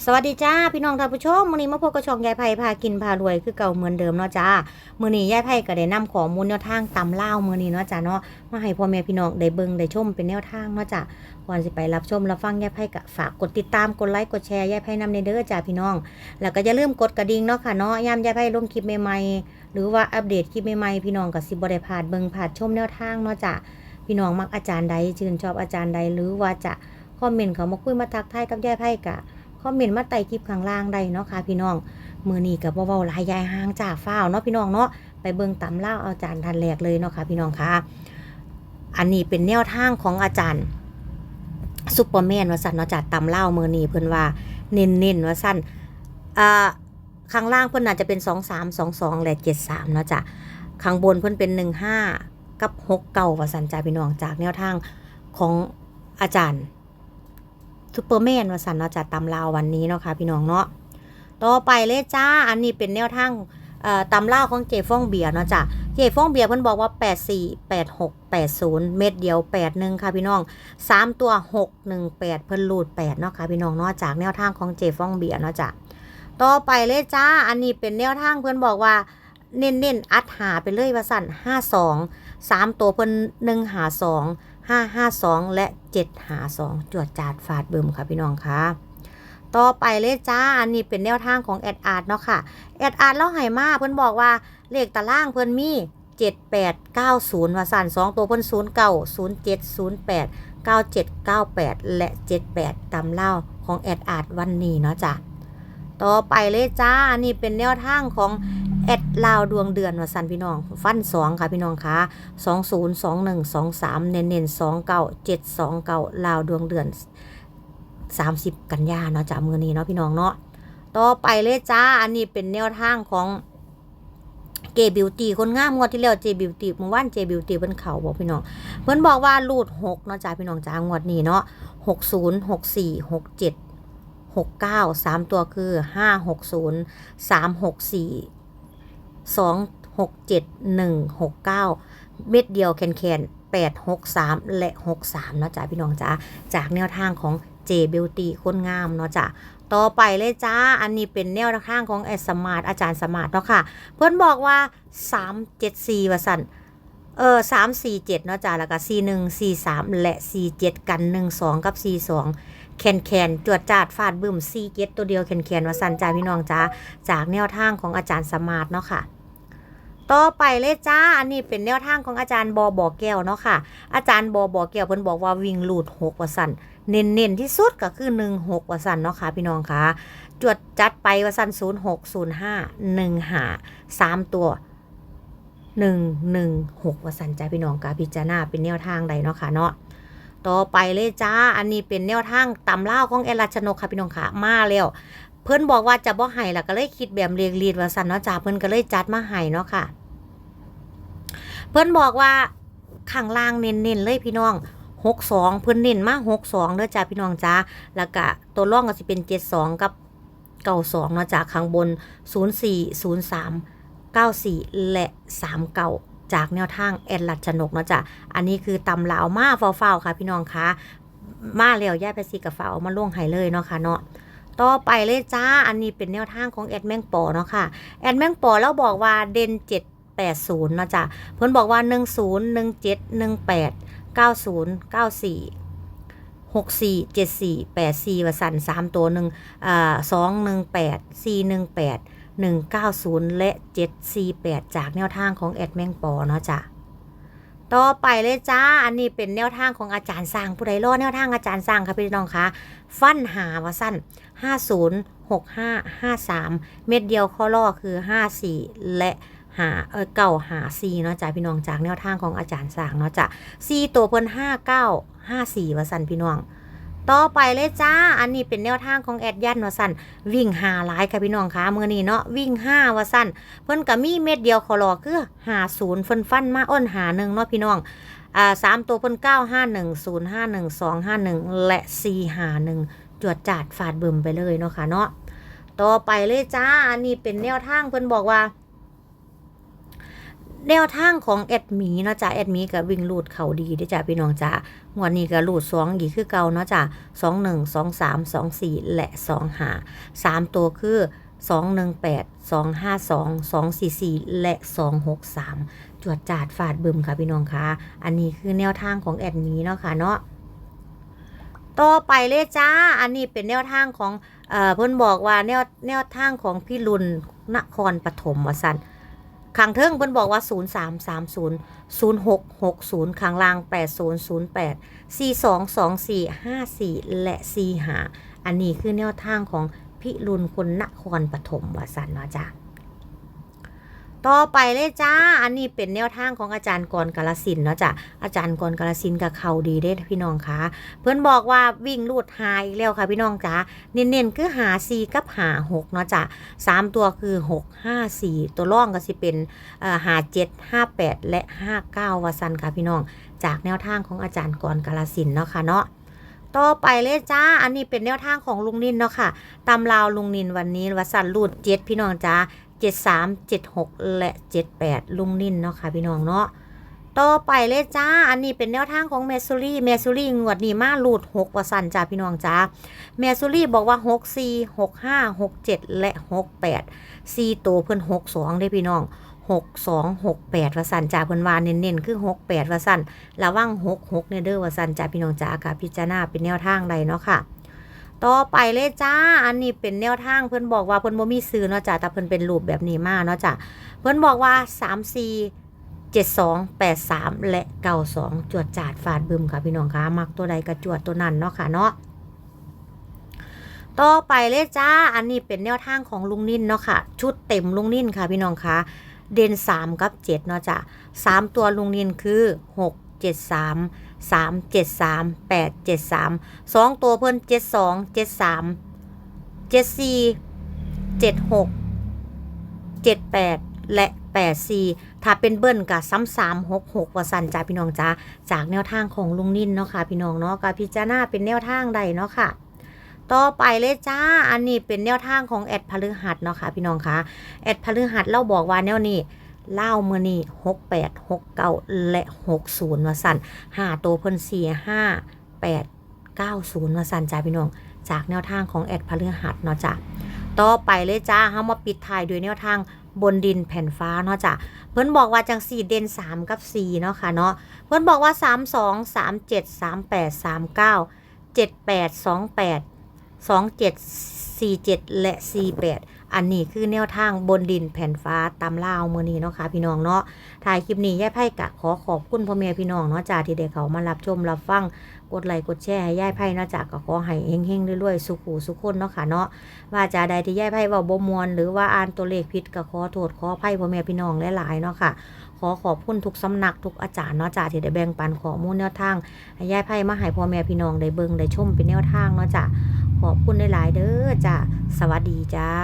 สวัสดีจ้าพี่น้องท่านผู้ชมมื้อนี้มาพบกับช่องยายไผ่พากินพารวยคือเก่าเหมือนเดิมเนาะจ้ามื้อนี้ยายไผ่ก็ได้นำข้อมูลแนวทางตำเล่ามื้อนี้เนาะจ้าเนาะมาให้พ่อแม่พี่น้องได้เบิ่งได้ชมเป็นแนวทางเนาะจ้าก่อนสิไปรับชมรับฟังยายไผ่ก็ฝากกดติดตามกดไลค์กดแชร์ยายไผ่นำในเด้อจ้าพี่น้อง แล้วก็อย่าลืมกดกระดิ่งเนาะค่ะเนาะยามยายไผ่ลงคลิปใหม่ๆหรือว่าอัปเดตคลิปใหม่ๆพี่น้องก็สิบ่ได้พลาดเบิ่งพลาดชมแนวทางเนาะจ้าพี่น้องมักอาจารย์ใดชื่นชอบอาจารย์ใดหรือว่าจะคอมเมนต์เขามาคุยมาทักทายกับยายไผ่กะ คอมเมนต์มาใต้คลิปข้างล่างได้เนาะค่ะพี่น้องมือนี้กับเบาๆลายยายห่างจ่าฟ้าวเนาะพี่น้องเนาะไปเบิ่งตำเล่าอาจารย์ทันแรกเลยเนาะค่ะพี่น้องค่ะ อันนี้เป็นแนวทางของอาจารย์ซุปเปอร์แมนว่าสั่นเนาะจัดตำเล่ามือนี้เพิ่อนว่าเน้นๆว่าสั่นอ่าข้างล่างเพิ่อนอาจจะเป็น2 3 2 2และ7 3เนาะจ้ะข้างบนเพิ่อนเป็น1 5กับ6เก่าว่าสั่นจ้าพี่น้องจากแนวทางของอาจารย์ ซูเปอร์แมนว่าสันเนาจัดตำลาววันนี้เนาะค่ะพี่น้องเนาะต่อไปเลยจ้าอันนี้เป็นแนวทางเอ่อตำลาของเจฟองเบียร์เนาะจ้ะเจฟองเบียร์เพิ่นบอกว่า 84 86 80 เม็ดเดียว 81 ค่ะพี่น้อง 3 ตัว 618 เพิ่นรูด 8 เนาะค่ะพี่น้องเนาะจากแนวทางของเจฟองเบียร์เนาะจ้ะต่อไปเลยจ้าอันนี้เป็นแนวทางเพิ่นบอกว่าเน้นๆอัดหาไปเลยว่าสั่น52 3 ตัวเพิ่น1หา2 5 5 2 และ7หา2จวดจาดฟาดเบิ่มค่ะพี่น้องค่ะ ต่อไปเลยจ้า อันนี้เป็นแนวทางของแอดอาร์ตเนาะค่ะ แอดอาร์ตเล่าให้มาเพิ่อนบอกว่าเลขตารางเพิ่อนมี7 8 9 0ว่าสั่น2 ตัวเพิ่น0 9 0 7 0 8 9 7 9 8 และ 78ตามเล่าของแอดอาร์ตวันนี้เนาะจ้ะ ต่อไปเลยจ้าอันนี้เป็นแนวทางของ แอดลาวดวงเดือนว่าสันพี่น้อง ฟันสองค่ะพี่น้องคะสองศูนย์สองหนึ่งสองสามเน้นเน้นสองเก้าเจ็ดสองเก้าลาวดวงเดือนสามสิบกันยาเนาะจ้ามือนี้เนาะพี่น้องเนาะต่อไปเลยจ้า อันนี้เป็นแนวทางของเกบิวตี้คนงามงวดที่แล้วเจบิวตี้เมื่อวานเจบิวตี้เพิ่นเขาบอกพี่น้องเพิ่นบอกว่ารูดหกเนาะจ้าพี่น้องจ้างวดนี้เนาะหกศูนย์หกสี่หกเจ็ดหกเก้าสามตัวคือห้าหกศูนย์สามหกสี่ สองหกเจ็ดหนึ่งหกเก้าเม็ดเดียวแคนแคนแปดหกสามและหกสามเนาะจ้าพี่น้องจ้าจากแนวทางของเจเบลตีคนงามเนาะจ้าต่อไปเลยจ้า อันนี้เป็นแนวทางของแอดสมาร์ทอาจารย์สมาร์ทเนาะค่ะ เพื่อนบอกว่าสามเจ็ดสี่ว่าสั่นเออสามสี่เจ็ดเนาะจ้าแล้วก็สี่หนึ่งสี่สามและสี่เจ็ดกันหนึ่งสองกับสี่สอง แคนแคนจวดจาดฟาดบึ้มซีเก็ตตัวเดียวแคนแคนว่าสันจ้าพี่น้องจ้าจากแนวทางของอาจารย์สมาร์ทเนาะค่ะต่อไปเลยจ้า อันนี้เป็นแนวทางของอาจารย์บอบ่อแก้วเนาะค่ะ อาจารย์บอบ่อแก้วเพิ่นบอกว่าวิ่งหลุดหกว่าสันเน้นเน้นๆที่สุดก็คือหนึ่งหกว่าสันเนาะค่ะพี่น้องค่ะจวดจัดไปว่าสันศูนย์หกศูนย์ห้าหนึ่งหาสามตัวหนึ่งหนึ่งหกว่าสันจ้าพี่น้องค่ะพิจารณาเป็นแนวทางใดเนาะค่ะเนาะ ต่อไปเลยจ้า อันนี้เป็นแนวทางตำเล่าของเอลาชนกค่ะพี่น้องค่ะ มาแล้วเพิ่อนบอกว่าจะบ่ให้ล่ะก็เลยคิดแบบเรียงรีดว่าสันเนาะจ้าเพิ่อนก็เลยจัดมาให้เนาะค่ะ เพิ่อนบอกว่าข้างล่างเน้นๆเลยพี่น้องหกสองเพิ่อนเน้นมาหกสองเด้อจ้าพี่น้องจ้าแล้วก็ตัวร่องก็สิเป็นเจ็ดสองกับเก้าสองเนาะจ้าข้างบนศูนย์สี่ศูนย์สามเก้าสี่และสามเก้า จากแนวทางแอดลัดชนกเนาะจ้ะอันนี้คือตำลาวมาเฝ้าๆค่ะ พี่น้องคะมาแล้วย่าไปซีกับเฝาเอามาล่วงไห้เลยเนาะค่ะเนาะต่อไปเลยจ้า อันนี้เป็นแนวทางของแอดแมงปอเนาะค่ะ แอดแมงปอแล้วบอกว่าเด่น7 80เนาะจ้ะเพิ่นบอกว่า10 17 18 90 94 64 74 84ว่าสั่น3ตัวหนึ่งอ่า218 418 190 และ 748 จากแนวทางของแอดแมงปอเนาะจ้ะต่อไปเลยจ้า อันนี้เป็นแนวทางของอาจารย์สร้างผู้ใดรอดแนวทางอาจารย์สร้างค่ะพี่น้องคะฟันหาว่าสั้น 50 65 53 เม็ดเดียวข้อล่อคือ 54 และหาเออเก่าหา4เนาะจ้าพี่น้องจากแนวทางของอาจารย์สร้างเนาะจ้ะ4ตัวเพิ่น59 54ว่าสั้นพี่น้อง ต่อไปเลยจ้า อันนี้เป็นแนวทางของแอดยันวาสันวิ่งหาหลายค่ะพี่น้องคะมือนี้เนาะวิ่ง5ว่าสันเพิ่นก็มีเม็ดเดียวขอรอคือหาศูนย์เพิ่นฟันมาอ้นหาหนึ่งเนาะพี่น้องอ่าสามตัวเพิ่นเก้าห้าหนึ่งศูนย์ห้าหนึ่งสองห้าหนึ่งและสี่หาหนึ่งจวดจาดฟาดเบิ่มไปเลยเนาะค่ะเนาะต่อไปเลยจ้า อันนี้เป็นแนวทางเพิ่นบอกว่า แนวทางของแอดมีเนาะจ้ะแอดมีก็วิ่งลูดเขาดีเด้อจ้ะพี่น้องจ้ะงวดนี้ก็ลูดสองอีกคือเก่าเนาะจ้ะสองหนึ่งสองสามสองสี่และสองหาสามตัวคือสองหนึ่งแปดสองห้าสองสองสี่สี่และสองหกสามจวดจาดฟาดบึมค่ะพี่น้องคะอันนี้คือแนวทางของแอดมีเนาะค่ะเนาะต่อไปเลยจ้า อันนี้เป็นแนวทางของเอ่อเพิ่นบอกว่าแนวแนวทางของพี่รุนนครปฐมวสัน ขังเทิงเพิ่นบอกว่า 0 3 3 0 0 6 6 0ขังล่าง 8 0 0 8 4 2 2 4 5 4 และ4 5อันนี้คือแนวทางของพิรุณคนนครปฐมวสันเนาะจ้ะ ต่อไปเลยจ้า อันนี้เป็นแนวทางของอาจารย์กรกาลสินเนาะจ้ะ อาจารย์กรกาลสินกับเขาดีเด้พี่น้องคะเพื่อนบอกว่าวิ่งลูดหาอีกแล้วค่ะพี่น้องจ้าเน้นๆคือหา4กับหา6เนาะจ้ะสามตัวคือหกห้าสี่ตัวร่องก็สิเป็นหาเจ็ดห้าแปดและห้าเก้าวาสันค่ะพี่น้อง จากแนวทางของอาจารย์กรกาลสินเนาะค่ะเนาะต่อไปเลยจ้า อันนี้เป็นแนวทางของลุงนินเนาะค่ะ ตำราวลุงนินวันนี้วสันรูดเจ็ดพี่น้องจ้า เจ็ดสามเจ็ดหกและเจ็ดแปดลุงนินเนาะค่ะพี่น้องเนาะต่อไปเลยจ้า อันนี้เป็นแนวทางของเมซูรี่เมซูรี่งวดนี้มาลูดหกวาสันจ้าพี่น้องจ้าแมซูรี่บอกว่า6 4 6 5 6 7และ6 8 4ตัวเพิ่น6 2ได้พี่น้อง6 2 6 8ว่าสันจ่าเพิ่นว่าเน้นๆคือ6 8ว่าสันระวัง6 6เนี่ยเด้อว่าสันจ่าพี่น้องจ้าค่ะพิจารณาเป็นแนวทางใดเนาะค่ะ ต่อไปเลยจ้า อันนี้เป็นแนวทางเพิ่อนบอกว่าเพิ่อนบ่มีซื้อเนาะจ้าแต่เพิ่อนเป็นรูปแบบนี้มาเนาะจ้าเพิ่อนบอกว่า3 4 7 2 8 3และ92จวดจาดฟาดบึมค่ะพี่น้องคะมักตัวใดก็จวดตัวนั้นเนาะค่ะเนาะต่อไปเลยจ้า อันนี้เป็นแนวทางของลุงนิ่นเนาะค่ะ ชุดเต็มลุงนิ่นค่ะพี่น้องคะเด่น3กับ7เนาะจ้ะ3ตัวลุงนิ่นคือ 6 7 3 3 7 3 8 7 3 2ตัวเพิ่น7 2 7 3 7 4 7 6 7 8และ8 4ถ้าเป็นเบิ้ลกับซ้ำ3 6 6ว่าสันจ้าพี่น้องจ้าจากแนวทางของลุงนิ่นเนาะค่ะพี่น้องเนาะกับพิจารณาเป็นแนวทางใดเนาะค่ะต่อไปเลยจ้า อันนี้เป็นแนวทางของแอดพฤหัสเนาะค่ะพี่น้องคะแอดพฤหัสเราบอกว่าแนวนี้ เล่ามือนี่หกแปดหกเก้าและหกศูนย์มาสั่นห้าตัวเพิ่นสี่ห้าแปดเก้าศูนย์มาสั่นจ้าพี่น้อง จากแนวทางของแอดพฤหัสเนาะจ้ะต่อไปเลยจ้าเฮามาปิดท้ายด้วยแนวทางบนดินแผ่นฟ้าเนาะจ้ะเพิ่นบอกว่าจังสี่เด่นสามกับสี่เนาะค่ะเนาะเพิ่นบอกว่าสามสองสามเจ็ดสามแปดสามเก้าเจ็ดแปดสองแปด2747และ48 อันนี้คือแนวทางบนดินแผ่นฟ้าตามล่าวมือนี้เนาะค่ะพี่น้องเนาะถ่ายคลิปนี้ย่ายไพ่กะขอขอบคุณพ่อแม่พี่น้องเนาะจ่าที่ได้เขามารับชมรับฟังกดไลค์กดแชร์ให้ย่ายไพ่เนาะจ่าก็ขอให้เฮงๆรวยๆสุขุสุขคนเนาะค่ะเนาะว่าจ่าใดที่ย่ายไพ่เว่าบ่มวนหรือว่าอ่านตัวเลขผิดก็ขอโทษขออภัยพ่อแม่พี่น้องหลายๆเนาะค่ะขอขอบคุณทุกสำนักทุกอาจารย์เนาะจ่าที่ได้แบ่งปันข้อมูลแนวทางให้ย่ายไพ่มาให้พ่อแม่พี่น้องได้เบิ่งได้ชมเป็นแนวทางเนาะจ่าขอบคุณหลายๆเด้อจ้ะสวัสดีจ้า